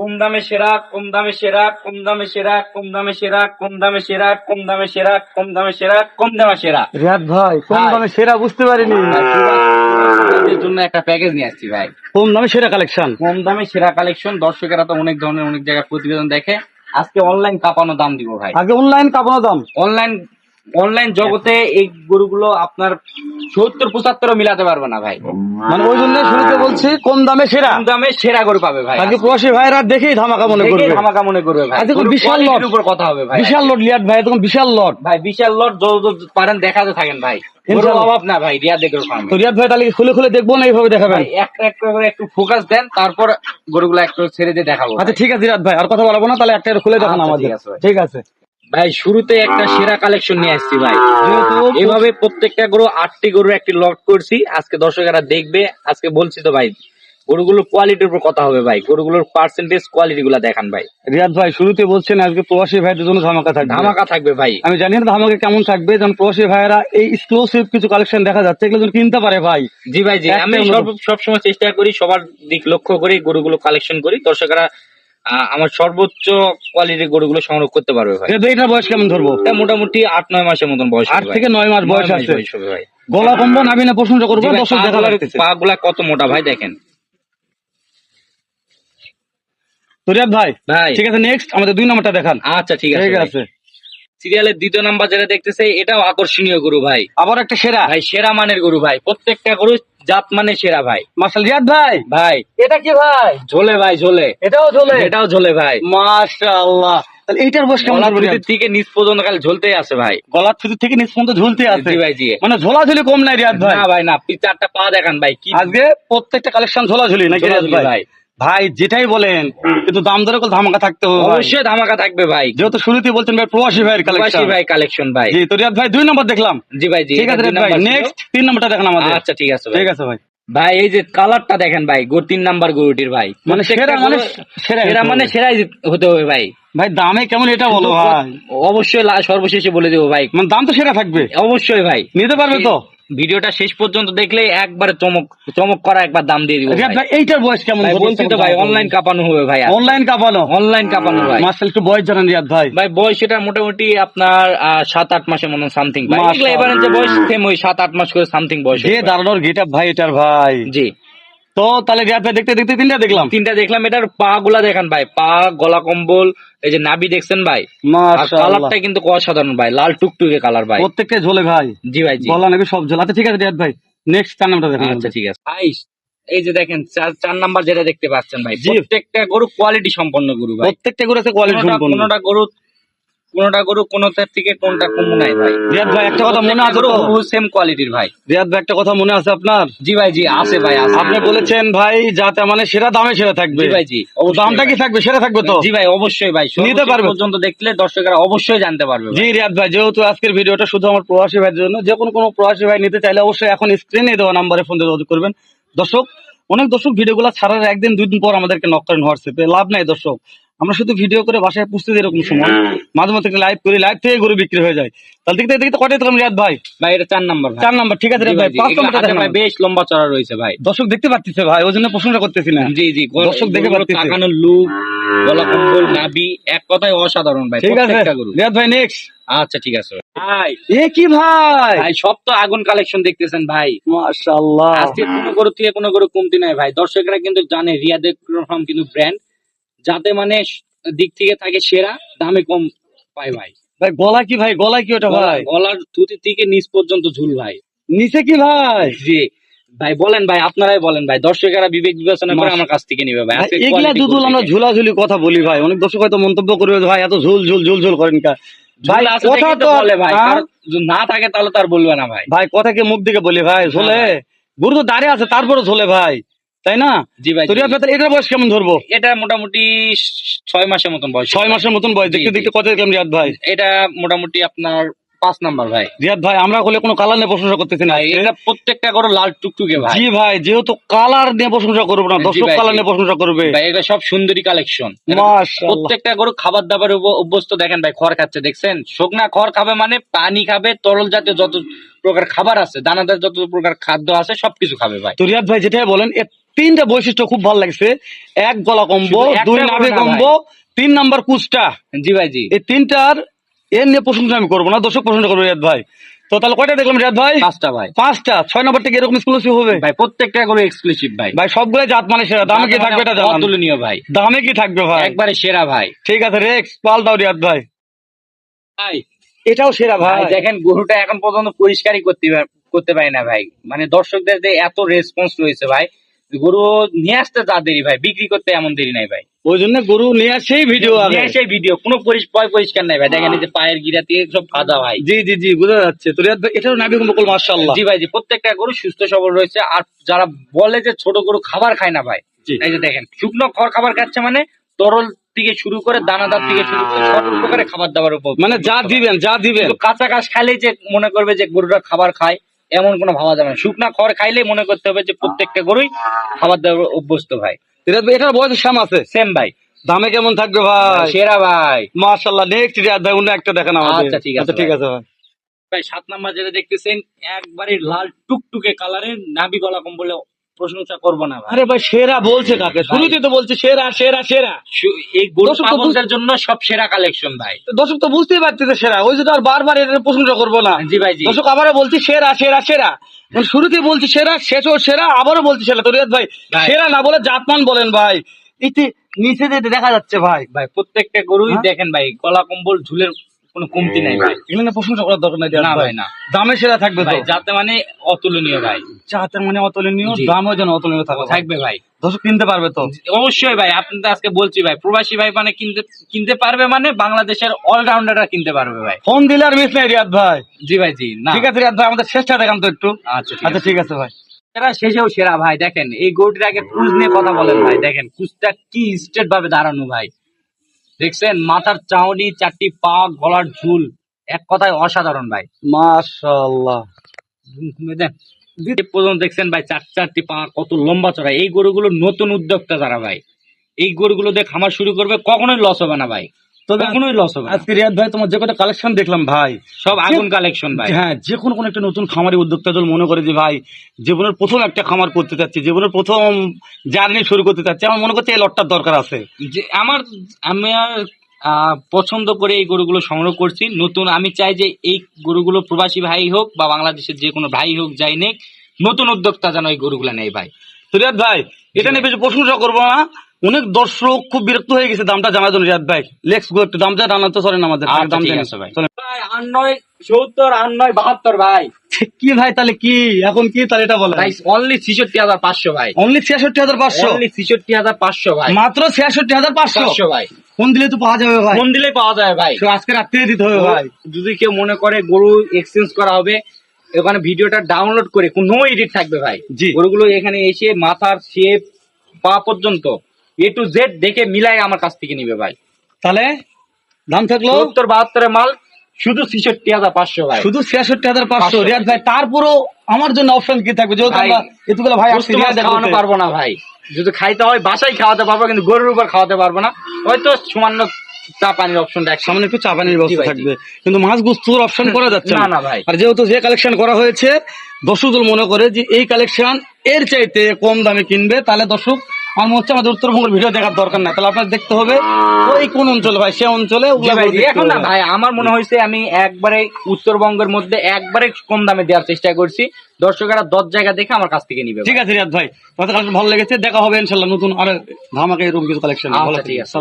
কম দামে সেরা কম দামে সেরা কম দামে সেরা কম দামে সেরা কম দামে সেরা কম দামে সেরা কম দামে সেরা কম দামে সেরা রিয়াদ ভাই কম দামে সেরা বুঝতে পারিনি এর জন্য একটা প্যাকেজ নিয়ে আসছি ভাই কম দামে সেরা কালেকশন কম দামে সেরা কালেকশন দর্শকেরা তো অনেক ধরনের অনেক জায়গায় প্রতিবেদন দেখে আজকে অনলাইন কাঁপানো দাম দিব ভাই আগে অনলাইন কাপানো দাম অনলাইন অনলাইন জগতে এই গরুগুলো আপনার সত্তর পঁচাত্তর মিলাতে পারবে না ভাই। মানে ওই জন্য শুরুতে বলছি কম দামে সেরা। কম দামে সেরা গরু পাবে ভাই। আগে প্রবাসী ভাইরা দেখেই ধামাকা মনে করবে। ধামাকা মনে করবে ভাই। আজকে বিশাল quality-র উপর কথা হবে ভাই। বিশাল লট লিয়াদ ভাই তখন বিশাল লট ভাই বিশাল লট যত যত পারেন দেখাতে থাকেন ভাই। অভাব না ভাই রিয়া দেখুন তো রিয়াদ ভাই তাহলে খুলে খুলে দেখব না এইভাবে দেখাবেন? একটা একটা করে একটু ফোকাস দেন তারপর গরুগুলো একটু ছেড়ে দিয়ে দেখাবো আচ্ছা ঠিক আছে রিয়াদ ভাই আর কথা বলব না তাহলে একটা খুলে দেখান আচ্ছা, আমাদের। ঠিক আছে। ভাই। শুরুতে একটা সেরা কালেকশন নিয়ে আসছি ভাই। এভাবে প্রত্যেকটা গরু আটটি গরু একটি লট করছি। আজকে দর্শকেরা দেখবে আজকে বলছি তো ভাই গরুগুলোর কোয়ালিটির উপর কথা হবে ভাই। গরুগুলোর পার্সেন্টেজ কোয়ালিটি গুলা দেখান ভাই। রিয়াদ ভাই শুরুতে বলছেন আজকে প্রবাসী ভাইদের জন্য ধামাকা থাকবে। ধামাকা থাকবে ভাই। আমি জানি না ধামাকা কেমন থাকবে যেন প্রবাসী ভাইয়েরা এই এক্সক্লুসিভ কিছু কালেকশন দেখা যাচ্ছে এগুলো যেন কিনতে পারে ভাই। জি ভাই জি। আমি সব সবসময় চেষ্টা করি সবার দিক লক্ষ্য করে গরুগুলো কালেকশন করি। দর্শকরা আমার সর্বোচ্চ কোয়ালিটির গরুগুলো সংগ্রহ করতে পারবে ভাই। রিয়াদ বয়স কেমন ধরবো? মোটামুটি আট নয় মাসের মতন বয়স আট থেকে নয় মাস বয়স আছে। ভাই। গলা কম্বন আমি না প্রশংসা করব দর্শক দেখা লাগতেছে পাগুলা কত মোটা ভাই দেখেন। ভাই ভাই। ঠিক আছে নেক্সট আমাদের দুই নম্বরটা দেখান। আচ্ছা ঠিক আছে ঠিক আছে। সিরিয়ালের দ্বিতীয় নাম্বার যেটা দেখতেছে এটাও আকর্ষণীয় গরু ভাই। আবার একটা সেরা। ভাই সেরা মানের গরু ভাই। প্রত্যেকটা গরু জাত মানে সেরা ভাই। মাসাল রিয়াদ ভাই? ভাই। এটা কি ভাই? ঝোলে ভাই ঝোলে। এটাও ঝোলে? এটাও ঝোলে ভাই। মাশাআল্লাহ। তাহলে এইটার বয়স কেমন গলার থেকে নিচ পর্যন্ত খালি ঝুলতেই আছে ভাই। গলার থুতু থেকে নিচ পর্যন্ত ঝুলতে আছে? ভাই জি। মানে ঝোলাঝুলি কম নাই রিয়াদ ভাই? না ভাই না চারটা পা দেখান ভাই কি আজকে প্রত্যেকটা কালেকশন ঝোলাঝুলি নাকি রিয়াদ ভাই। ভাই। যেটাই বলেন কিন্তু দাম দরে ধামাকা থাকতে হবে অবশ্যই ধামাকা থাকবে ভাই। যেহেতু শুরুতে বলছেন ভাই প্রবাসী ভাইয়ের প্রবাসী কালেকশন ভাই কালেকশন ভাই। জি তো রিয়াদ ভাই দুই নম্বর দেখলাম। জি ভাই জি ঠিক আছে ভাই নেক্সট তিন নম্বরটা দেখেন আমাদের। আচ্ছা ঠিক আছে ভাই। ঠিক আছে ভাই। ভাই এই যে কালারটা দেখেন ভাই গো তিন নাম্বার গরুটির ভাই। মানে সেরা মানে সেরা মানে। সেরাই হতে হবে ভাই। ভাই দামে কেমন এটা বলো ভাই। অবশ্যই সর্বশেষে বলে দেবো ভাই। মানে দাম তো সেরা থাকবে। অবশ্যই ভাই। নিতে পারবে তো? ভিডিওটা শেষ পর্যন্ত দেখলে একবারে চমক চমক করা একবার দাম দিয়ে দিব ভাই। এইটার বয়স কেমন বলছি তো ভাই অনলাইন কাপানো হবে ভাই অনলাইন কাপানো? অনলাইন কাপানো ভাই। মাসেল একটু বয়স জানান রিয়াদ ভাই। ভাই বয়স এটা মোটামুটি আপনার সাত আট মাসের মতন সামথিং ভাই। এবারে যে বয়স সেম ওই সাত আট মাস করে সামথিং বয়স যে। দাঁড়ানোর গেট ভাই এটার ভাই। জি। তো তাহলে ভাই দেখতে দেখতে তিনটা দেখলাম। তিনটা দেখলাম এটার পা গুলা দেখান ভাই। পা গলা কম্বল এই যে নাভি দেখছেন ভাই? কালারটা কিন্তু অসাধারণ ভাই লাল টুকটুকে কালার ভাই। প্রত্যেকটা ঝোলে ভাই। জি ভাই জি। গলা নেবে সব ঝোল। আচ্ছা ঠিক আছে রিয়াদ ভাই নেক্সট চার নাম্বারটা দেখেন। আচ্ছা ঠিক আছে। ভাই এই যে দেখেন চার চার নাম্বার যেটা দেখতে পাচ্ছেন ভাই। প্রত্যেকটা গরু কোয়ালিটি সম্পন্ন গরু ভাই। প্রত্যেকটা করে আছে কোয়ালিটি সম্পন্ন। কোনোটা গরু কোনোটা গরু কোনোটার থেকে কোনটা কম নাই ভাই। রিয়াদ ভাই একটা কথা মনে আছে তো? সেম কোয়ালিটির ভাই। রিয়াদ ভাই একটা কথা মনে আছে আপনার? জি ভাই জি আছে ভাই আছে। আপনি বলেছেন ভাই যাতে মানে সেরা দামে সেরা থাকবে। জি ভাই জি ও দামটা কি থাকবে? সেরা থাকবে তো? জি ভাই অবশ্যই ভাই। নিতে নিতে পারবে। পর্যন্ত দেখলে দর্শকরা অবশ্যই জানতে পারবে জি রিয়াদ ভাই যেহেতু আজকের ভিডিওটা শুধু আমার প্রবাসী ভাইয়ের জন্য যে কোনো কোনো প্রবাসী ভাই নিতে চাইলে অবশ্যই এখন স্ক্রিনে দেওয়া নাম্বারে ফোন দিয়ে যোগাযোগ করবেন। দর্শক অনেক দর্শক ভিডিওগুলো ছাড়ার একদিন দুই দিন পর আমাদেরকে নক করেন হোয়াটসঅ্যাপে। লাভ নাই দর্শক। আমরা শুধু ভিডিও করে বাসায় পুষতে দিই এরকম সময়। মাঝে মধ্যে লাইভ করি লাইভ থেকে গরু বিক্রি হয়ে যায়। তাহলে দেখতে দেখতে কটাই তখন রিয়াদ ভাই? ভাই এটা চার নাম্বার চার নাম্বার ঠিক আছে ভাই পাঁচ এগুলো নাম্বারটা ভাই বেশ লম্বা চড়া রয়েছে ভাই। দর্শক দেখতে পাচ্ছিস ভাই ওই জন্য প্রশংসা করতেছি না। জি জি দর্শক দেখে পাচ্ছি। তাকানোর লুক গলা কম্বল নাভি এক কথায় অসাধারণ ভাই ঠিক আছে। রিয়াদ ভাই নেক্সট আচ্ছা ঠিক আছে ভাই। এ কি ভাই? ভাই সব তো আগুন কালেকশন দেখতেছেন ভাই। মাশাআল্লাহ। আজকে কোনো গরু থেকে কোনো গরু কমতি নাই ভাই। দর্শকরা কিন্তু জানে রিয়াদের ফার্ম কিন্তু ব্র্যান্ড যাতে মানে দিক থেকে থাকে সেরা দামে কম পায় ভাই। ভাই গলা কি ভাই? গলা কি ওটা ভাই? গলার থুতি থেকে নিচ পর্যন্ত ঝুল ভাই। নিচে কি ভাই? জি। ভাই বলেন ভাই আপনারাই বলেন ভাই দর্শকেরা বিবেক বিবেচনা করে আমার কাছ থেকে নিবে ভাই। এগুলা দুদুল আমরা। ঝুলাঝুলি কথা বলি ভাই। অনেক দর্শক হয়তো মন্তব্য করবে ভাই এত ঝুল ঝুল ঝুল ঝুল করেন কা। ভাই কথা তো বলে ভাই হ্যাঁ? না থাকে তাহলে তার বলবে না ভাই। ভাই কথা কি মুখ দিকে বলি ভাই ঝোলে। গুরু তো দাঁড়িয়ে আছে তারপরে ঝোলে ভাই। তাই না? জি ভাই তোরিয়া পেতাল। এটার বয়স কেমন ধরবো? এটা মোটামুটি ছয় মাসের মতন বয়স। ছয় মাসের মতন বয়স দেখতে দেখতে কত দেখলাম রিয়াদ ভাই? এটা মোটামুটি আপনার পাঁচ নাম্বার ভাই। ভাই আমরা হলে কোনো কালার নিয়ে প্রশংসা করতেছি না। এটা প্রত্যেকটা গরু লাল টুকটুকে ভাই। জি ভাই যেহেতু কালার নিয়ে প্রশংসা করব না দর্শক কালার নিয়ে প্রশংসা করবে। ভাই এটা সব সুন্দরী কালেকশন প্রত্যেকটা গরু খাবার দাবার অভ্যস্ত দেখেন ভাই খড় খাচ্ছে দেখছেন? শুকনা খড় খাবে মানে পানি খাবে তরল জাতীয় যত প্রকার খাবার আছে দানাদার যত প্রকার খাদ্য আছে সবকিছু খাবে ভাই। তো রিয়াদ ভাই যেটাই বলেন তিনটা বৈশিষ্ট্য খুব ভালো লাগছে। এক গলা কম্বো দুই নাভি কম্বো তিন নাম্বার কুচটা জি ভাই জি। এই তিনটার এর নিয়ে প্রশংসা আমি করব না দর্শক প্রশংসা করব রিয়াদ ভাই। তো তাহলে কয়টা দেখলাম রিয়াদ ভাই? পাঁচটা ভাই। পাঁচটা। ছয় নম্বর থেকে এরকম এক্সক্লুসিভ হবে? ভাই প্রত্যেকটা গরু এক্সক্লুসিভ ভাই। ভাই সবগুলো জাত মানে সেরা। দামে কি থাকবে এটা জানান। অতুলনীয় ভাই। দামে কি থাকবে ভাই? একবারে সেরা ভাই। ঠিক আছে রেক্স পাল দাও রিয়াদ ভাই। ভাই। এটাও সেরা ভাই দেখেন গরুটা এখন পর্যন্ত পরিষ্কারই করতে পার- করতে পারি না ভাই। মানে দর্শকদের যে এত রেসপন্স রয়েছে ভাই গরু নিয়ে আসতে যা দেরি ভাই বিক্রি করতে এমন দেরি নাই ভাই। ওই জন্য গরু নিয়ে সেই ভিডিও আগে। নিয়ে ভিডিও কোনো পরিষ- পরিষ্কার নাই ভাই। দেখেন যে পায়ের গিরা দিয়ে সব ভাই। জি জি জি বোঝা যাচ্ছে। তো রিয়াদ ভাই এটাও নাবি মাশাআল্লাহ। জি ভাই জি প্রত্যেকটা গরু সুস্থ সবল রয়েছে। আর যারা বলে যে ছোট গরু খাবার খায় না ভাই এই যে দেখেন শুকনো খড় খাবার খাচ্ছে মানে তরল থেকে শুরু করে দানাদার থেকে শুরু করে সব প্রকারের খাবার দাবার উপর মানে যা দিবেন যা দিবেন। কাঁচা ঘাস খাইলেই যে মনে করবে যে গরুটা খাবার খায় এমন কোনো ভাবা যাবে না। শুকনা খড় খাইলেই মনে করতে হবে যে প্রত্যেকটা গরুই খাবার দাবার অভ্যস্ত ভাই। ভাই এটার বয়স শ্যাম আছে। সেম ভাই। দামে কেমন থাকবে ভাই? সেরা ভাই। মাশাআল্লাহ নেক্সট রিয়াদ ভাই অন্য একটা দেখেন আমাদের। আচ্ছা, ঠিক আছে আচ্ছা, ঠিক আছে ভাই। ভাই সাত নাম্বার যেটা দেখতেছেন একবারে লাল টুকটুকে কালারের নাবি গলা কম্বলে প্রশংসা করব না আরে ভাই সেরা বলছে কাকে? শুরুতে তো বলছে সেরা সেরা সেরা। এই গরু পাগলদের জন্য সব সেরা কালেকশন ভাই। দর্শক তো বুঝতেই পারতেছে সেরা। ওই যে তো আর বারবার এটার প্রশংসা করব না। জি ভাই জি। দর্শক আবারও বলছি সেরা সেরা সেরা। মানে শুরুতে বলছি সেরা শেষও সেরা আবারও বলছি সেরা। তো রিয়াদ ভাই। সেরা না বলে জাতমান বলেন ভাই। এতে নিচে যেতে দেখা যাচ্ছে ভাই। ভাই প্রত্যেকটা গরুই হ্যাঁ? দেখেন ভাই গলা কম্বল ঝুলের কোনো কমতি নাই ভাই। এগুলো না প্রশংসা করার দরকার নাই না ভাই না। দামে সেরা থাকবে ভাই যাতে মানে অতুলনীয় ভাই। যাতে মানে অতুলনীয় দামও যেন অতুলনীয় থাকবে থাকবে ভাই। দর্শক কিনতে পারবে তো? অবশ্যই ভাই আপনি তো আজকে বলছি ভাই প্রবাসী ভাই মানে কিনতে কিনতে পারবে মানে বাংলাদেশের অলরাউন্ডাররা কিনতে পারবে ভাই। ফোন দিলে আর মিস নাই রিয়াদ ভাই। জি ভাই জি না। ঠিক আছে রিয়াদ ভাই আমাদের শেষটা দেখান তো একটু। আচ্ছা আচ্ছা ঠিক আছে ভাই। সেরা শেষেও সেরা ভাই দেখেন এই গরুটির আগে ক্রুজ নিয়ে কথা বলেন ভাই দেখেন ক্রুজটা কি স্টেট ভাবে দাঁড়ানো ভাই। দেখছেন মাথার চাউনি চারটি পা গলার ঝুল। এক কথায় অসাধারণ ভাই। মাশাল্লাহ পর্যন্ত দেখছেন ভাই চার চারটি পা কত লম্বা চড়া এই গরুগুলো নতুন উদ্যোক্তা যারা ভাই। এই গরুগুলো দেখ খামার শুরু করবে কখনোই লস হবে না ভাই। তবে কখনোই লস হবে না। আজকে রিয়াদ ভাই তোমার যে কটা কালেকশন দেখলাম ভাই সব আগুন কালেকশন ভাই। হ্যাঁ যে কোনো কোনো একটা নতুন খামারি উদ্যোক্তা যদি মনে করে যে ভাই জীবনের প্রথম একটা খামার করতে চাচ্ছি জীবনের প্রথম জার্নি শুরু করতে চাচ্ছি। আমার মনে করছে এই লটটার দরকার আছে। যে আমার আমি আর পছন্দ করে এই গরুগুলো সংগ্রহ করছি। নতুন আমি চাই যে এই গরুগুলো প্রবাসী ভাই হোক বা বাংলাদেশের যে কোনো ভাই হোক যাই নেক নতুন উদ্যোক্তা যেন এই গরুগুলো নেই ভাই। তো রিয়াদ ভাই এটা নিয়ে বেশি প্রশংসা করব না। অনেক দর্শক খুব বিরক্ত হয়ে গেছে দামটা জানার জন্য রিয়াদ ভাই। লেক্স গো একটু দামটা জানাতে চলেন আমাদের আচ্ছা, দাম। ভাই। আট নয় সত্তর আট নয় বাহাত্তর ভাই। কি ভাই তাহলে কি? এখন কি তাহলে এটা বলে ভাই অনলি ছিষট্টি হাজার পাঁচশো ভাই। অনলি ছিয়াষট্টি হাজার পাঁচশো? অনলি ছিষট্টি হাজার পাঁচশো ভাই। মাত্র ছিয়াষট্টি হাজার পাঁচশো? পাঁচশো ভাই। ফোন দিলে তো পাওয়া যাবে ভাই। ফোন দিলেই পাওয়া যায় ভাই। তো আজকে রাত্রে দিতে হবে ভাই। যদি কেউ মনে করে গরু এক্সচেঞ্জ করা হবে ওখানে ভিডিওটা ডাউনলোড করে কোনো এডিট থাকবে ভাই। জি। গরুগুলো এখানে এসে মাথার শেপ পা পর্যন্ত এ টু জেড দেখে মিলাই আমার কাছ থেকে নিবে ভাই। তাহলে দাম থাকল সত্তর বাহাত্তরের মাল শুধু ছিষট্টি হাজার পাঁচশো ভাই। শুধু ছিয়াষট্টি হাজার পাঁচশো। রিয়াদ ভাই তারপরও আমার জন্য অপশন কি থাকবে? যেহেতু আমরা এতগুলো ভাই খাওয়ানো পারব না ভাই। যদি খাইতে হয় বাসায় খাওয়াতে পারব কিন্তু গরুর উপর খাওয়াতে পারব না। হয়তো সামান্য চা পানির অপশনটা সামনে একটু চাপানির জি ব্যবস্থা থাকবে। কিন্তু মাছ গুস্তুর অপশন করা যাচ্ছে না, না ভাই। আর যেহেতু যে কালেকশন করা হয়েছে দর্শকদের মনে করে যে এই কালেকশন এর চাইতে কম দামে কিনবে তাহলে দর্শক আমার মনে হচ্ছে আমাদের উত্তরবঙ্গের ভিডিও দেখার দরকার না তাহলে আপনার দেখতে হবে ওই কোন অঞ্চলে ভাই? সে অঞ্চলে এখন না ভাই আমার মনে হয়েছে আমি একবারে উত্তরবঙ্গের মধ্যে একবারে কম দামে দেওয়ার চেষ্টা করছি। দর্শকেরা দশ জায়গা দেখে আমার কাছ থেকে নিবে ঠিক আছে রিয়াদ ভাই কথা ভালো লেগেছে দেখা হবে ইনশাল্লাহ নতুন আর ধামাকে এরকম কিছু কালেকশন আচ্ছা, ঠিক আছে।